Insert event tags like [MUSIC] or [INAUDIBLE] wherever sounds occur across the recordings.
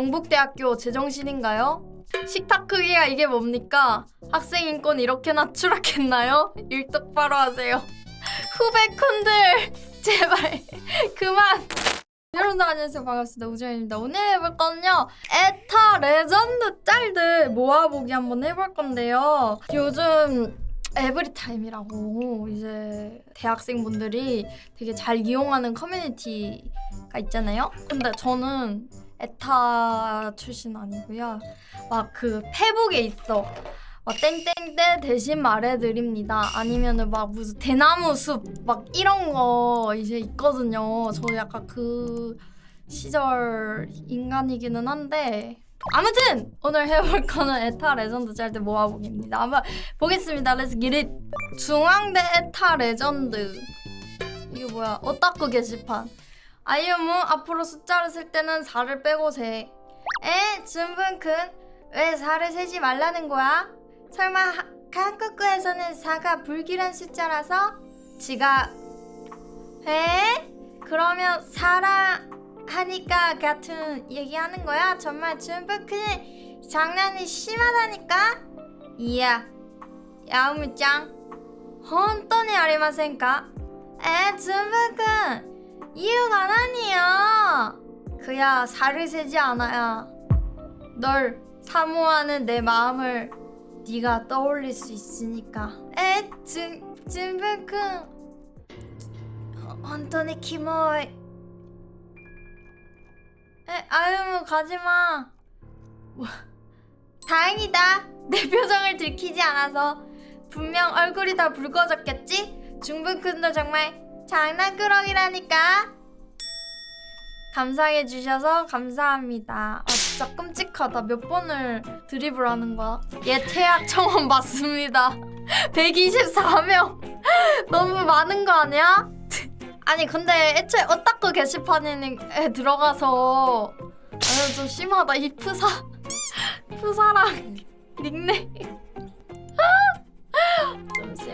경북대학교 제정신인가요? 식탁 크기가 이게 뭡니까? 학생 인권 이렇게나 추락했나요? 일 똑바로 하세요. [LAUGHS] 후배콘들 [LAUGHS] 제발 [LAUGHS] 그만. 여러분들 안녕하세요 반갑습니다 우정입니다 오늘 해볼 건요 에타 레전드 짤들 모아보기 한번 해볼 건데요 요즘 에브리타임이라고 이제 대학생분들이 되게 잘 이용하는 커뮤니티가 있잖아요 근데 저는 에타 출신 아니고요 막 그 페북에 있어 막 땡땡땡 대신 말해드립니다. 아니면은 막 무슨 대나무 숲 막 이런 거 이제 있거든요. 저 약간 그 시절 인간이기는 한데 아무튼 오늘 해볼 거는 에타 레전드 짤때 모아보기입니다. 한번 보겠습니다. 렛츠 기릿 중앙대 에타 레전드 이게 뭐야? 오타쿠 게시판 아이유무 앞으로 숫자를 쓸 때는 4를 빼고 세. 에? 준분큰 왜 4를 세지 말라는 거야? 설마 하- 한국어에서는 4가 불길한 숫자라서 지가 에? 그러면 사랑 하니까 같은 얘기하는 거야? 정말 준비큰 장난이 심하다니까? 이야? 에 준비큰 이유가 아니야 그야 살을 세지 않아야 널 사모하는 내 마음을 네가 떠올릴 수 있으니까. 에, 진, 진백군. 헌터니 키모이. 에, 아유, 가지마. 뭐, 다행이다. 내 표정을 들키지 않아서. 분명 얼굴이 다 붉어졌겠지? 중분군도 정말 장난꾸러기라니까. 감상해 주셔서 감사합니다. 아 진짜 끔찍하다. 몇 번을 드립을 하는 거야? 얘 태학 청원 [LAUGHS] 맞습니다. 124명. [LAUGHS] [LAUGHS] 너무 많은 거 아니야? 아니 근데 애초에 오타쿠 게시판에 들어가서 아유 좀 심하다. 이 푸사 푸사랑 닉네임 좀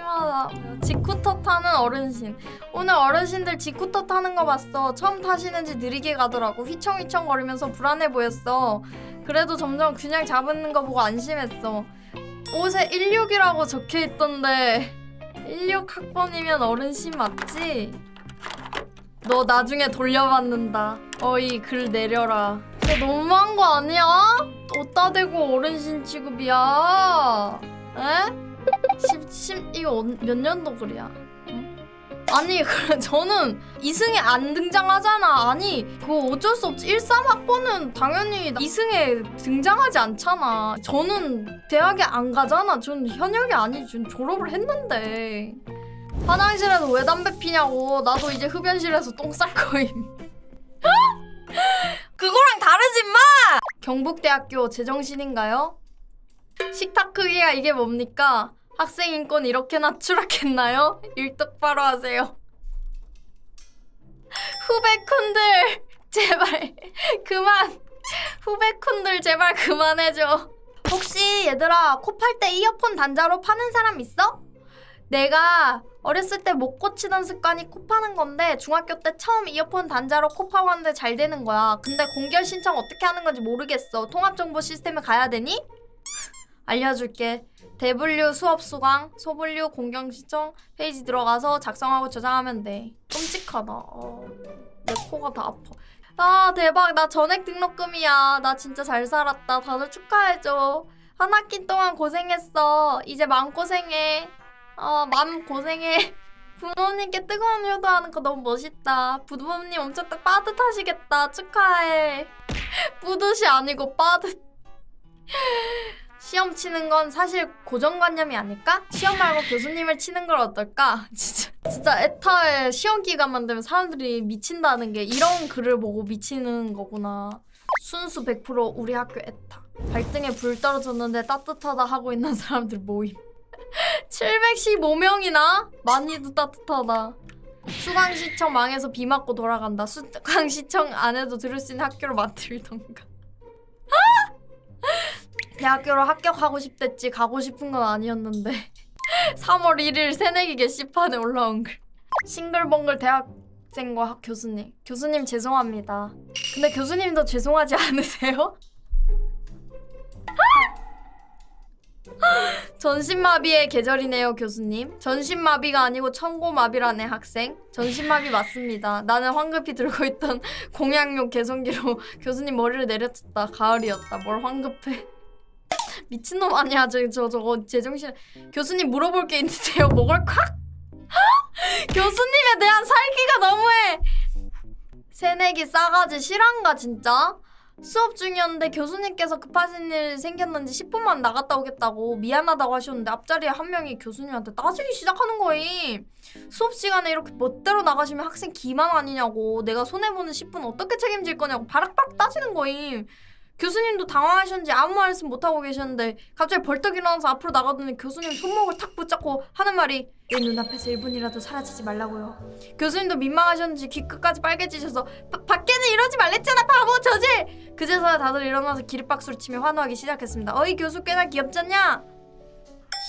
심하다. 지쿠터 타는 어르신. 오늘 어르신들 지쿠터 타는 거 봤어. 처음 타시는지 느리게 가더라고. 휘청휘청 거리면서 불안해 보였어. 그래도 점점 균형 잡는 거 보고 안심했어. 옷에 16이라고 적혀 있던데 16 학번이면 어른신 맞지? 너 나중에 돌려받는다. 어이 글 내려라. 너 너무한 거 아니야? 어따 대고 어른신 취급이야. 에? 10, 10 이거 언- 몇 년도 글이야? 응? 아니 [LAUGHS] 그 저는 이승에 안 등장하잖아. 아니 그거 어쩔 수 없지. 13학번은 당연히 이승에 등장하지 않잖아. 저는 대학에 안 가잖아. 전 현역이 아니지. 전 졸업을 했는데. 화장실에서 왜 담배 피냐고. 나도 이제 흡연실에서 똥 쌀 거임. [LAUGHS] 그거랑 다르지 마! 경북대학교 제정신인가요? 식탁 크기가 이게 뭡니까? 학생 인권 이렇게나 추락했나요? 일 똑바로 하세요. 후배콘들 제발 그만. 후배콘들 제발 그만해줘. 혹시 얘들아 코 팔 때 이어폰 단자로 파는 사람 있어? 내가 어렸을 때 못 고치던 습관이 코 파는 건데 중학교 때 처음 이어폰 단자로 코 파고 왔는데 잘 되는 거야. 근데 공결 신청 어떻게 하는 건지 모르겠어. 통합정보 시스템에 가야 되니? 알려줄게. 대분류 수업 수강, 소분류 공경 신청 페이지 들어가서 작성하고 저장하면 돼. 끔찍하다. 어, 내 코가 다 아파. 아 대박 나 전액 등록금이야. 나 진짜 잘 살았다. 다들 축하해줘. 한 학기 동안 고생했어. 이제 마음 고생해. 어 마음 고생해. [LAUGHS] 부모님께 뜨거운 효도하는 거 너무 멋있다. 부모님 엄청 딱 빠듯하시겠다. 축하해. [LAUGHS] 뿌듯이 아니고 빠듯. [LAUGHS] 시험 치는 건 사실 고정관념이 아닐까? 시험 말고 교수님을 치는 걸 어떨까? [LAUGHS] 진짜 진짜 에타의 시험 기간만 되면 사람들이 미친다는 게 이런 글을 보고 미치는 거구나. 순수 100% 우리 학교 에타. 발등에 불 떨어졌는데 따뜻하다 하고 있는 사람들 모임. [LAUGHS] 715명이나? 많이도 따뜻하다. 수강시청 망해서 비 맞고 돌아간다. 수강시청 안 해도 들을 수 있는 학교로 만들던가. 대학교로 합격하고 싶댔지 가고 싶은 건 아니었는데 [LAUGHS] 3월 1일 새내기 게시판에 올라온 글 싱글벙글 대학 학생과 학- 교수님. 교수님 죄송합니다. 근데 교수님도 죄송하지 않으세요? [LAUGHS] 전신마비의 계절이네요, 교수님. 전신마비가 아니고 청고마비라네, 학생. 전신마비 맞습니다. 나는 황급히 들고 있던 공양용 개성기로 교수님 머리를 내려쳤다. 가을이었다. 뭘 황급해. 미친놈 아니야, 저, 저, 저거, 제정신. 교수님 물어볼 게 있는데요, 먹을 콱? 교수님에 대한 살기가 너무해. 새내기 싸가지 실한가 진짜? 수업 중이었는데 교수님께서 급하신 일 생겼는지 10분만 나갔다 오겠다고 미안하다고 하셨는데 앞자리에 한 명이 교수님한테 따지기 시작하는 거임. 수업 시간에 이렇게 멋대로 나가시면 학생 기만 아니냐고 내가 손해보는 10분 어떻게 책임질 거냐고 바락바락 따지는 거임. 교수님도 당황하셨는지 아무 말씀 못하고 계셨는데 갑자기 벌떡 일어나서 앞으로 나가더니 교수님 손목을 탁 붙잡고 하는 말이 내 눈앞에서 1분이라도 사라지지 말라고요. 교수님도 민망하셨는지 귀 끝까지 빨개지셔서 바, 밖에는 이러지 말랬잖아 바보 저질! 그제서야 다들 일어나서 기립박수를 치며 환호하기 시작했습니다. 어이 교수 꽤나 귀엽잖냐?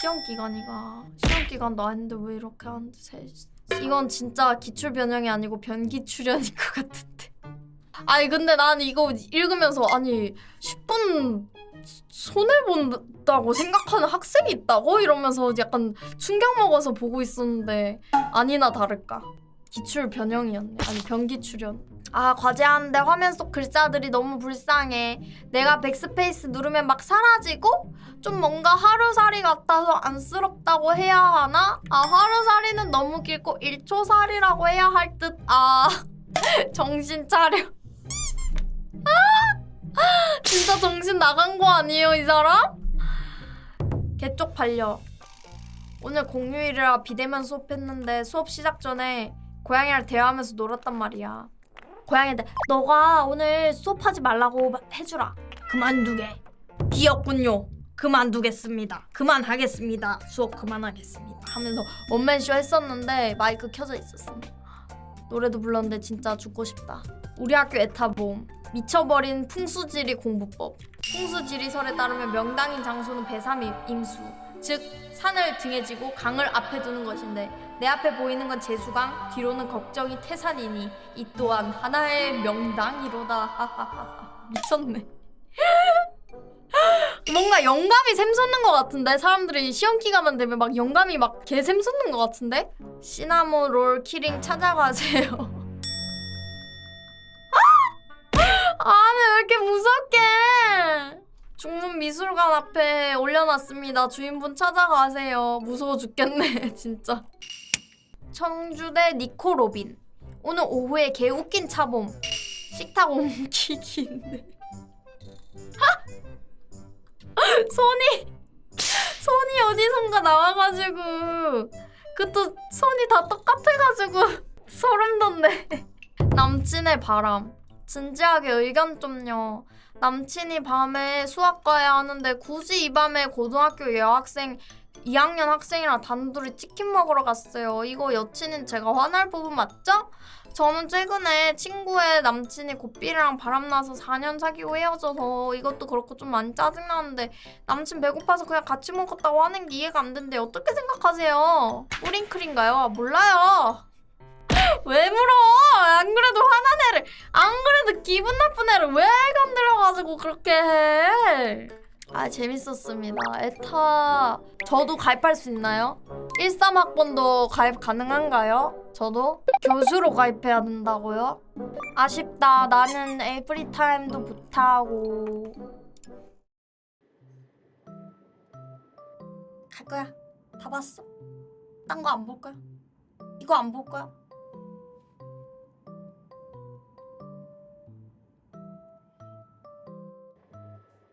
시험 기간이가 시험 기간 나했는데 왜 이렇게 하는데 세... 이건 진짜 기출 변형이 아니고 변기 출연인 것 같은데. 아니 근데 난 이거 읽으면서 아니 10분 손해 본다고 생각하는 학생이 있다고? 이러면서 약간 충격 먹어서 보고 있었는데 아니나 다를까? 기출 변형이었네. 아니 변기 출연. 아 과제하는데 화면 속 글자들이 너무 불쌍해. 내가 백스페이스 누르면 막 사라지고 좀 뭔가 하루살이 같아서 안쓰럽다고 해야 하나? 아 하루살이는 너무 길고 1초살이라고 해야 할 듯. 아 [LAUGHS] 정신 차려 [LAUGHS] 진짜 정신 나간 거 아니에요 이 사람? 개쪽 팔려. 오늘 공휴일이라 비대면 수업했는데 수업 시작 전에 고양이랑 대화하면서 놀았단 말이야. 고양이한테 너가 오늘 수업하지 말라고 마- 해주라. 그만두게 비었군요. 그만두겠습니다. 그만하겠습니다. 수업 그만하겠습니다. 하면서 원맨쇼 했었는데 마이크 켜져 있었어 노래도 불렀는데 진짜 죽고 싶다. 우리 학교 에타봄 미쳐버린 풍수지리 공부법. 풍수지리설에 따르면 명당인 장소는 배삼 임수, 즉 산을 등에 지고 강을 앞에 두는 것인데 내 앞에 보이는 건 재수강, 뒤로는 걱정이 태산이니 이 또한 하나의 명당이로다. 미쳤네. [LAUGHS] 뭔가 영감이 샘솟는 것 같은데 사람들이 시험 기간만 되면 막 영감이 막 개 샘솟는 것 같은데 시나모 롤 키링 찾아가세요. [LAUGHS] 미술관 앞에 올려놨습니다. 주인분 찾아가세요. 무서워 죽겠네 [LAUGHS] 진짜. 청주대 니코 로빈. 오늘 오후에 개 웃긴 차봄. 식탁 옮기기인데. 손이 손이 어디선가 나와가지고. 그것도 손이 다 똑같아가지고. [LAUGHS] 소름 돋네. 남친의 바람 진지하게 의견 좀요. 남친이 밤에 수학 가야 하는데 굳이 이 밤에 고등학교 여학생 2학년 학생이랑 단둘이 치킨 먹으러 갔어요. 이거 여친인 제가 화날 부분 맞죠? 저는 최근에 친구의 남친이 고삐리랑 바람나서 4년 사귀고 헤어져서 이것도 그렇고 좀 많이 짜증나는데 남친 배고파서 그냥 같이 먹었다고 하는 게 이해가 안 되는데 어떻게 생각하세요? 뿌링클인가요? 아, 몰라요. 왜 물어? 안 그래도 화난 애를 안 그래도 기분 나쁜 애를 왜 건드려가지고 그렇게 해? 아 재밌었습니다. 에타 저도 가입할 수 있나요? 13학번도 가입 가능한가요? 저도 교수로 가입해야 된다고요? 아쉽다. 나는 에브리타임도 못하고 갈 거야. 다 봤어. 딴 거 안 볼 거야. 이거 안 볼 거야.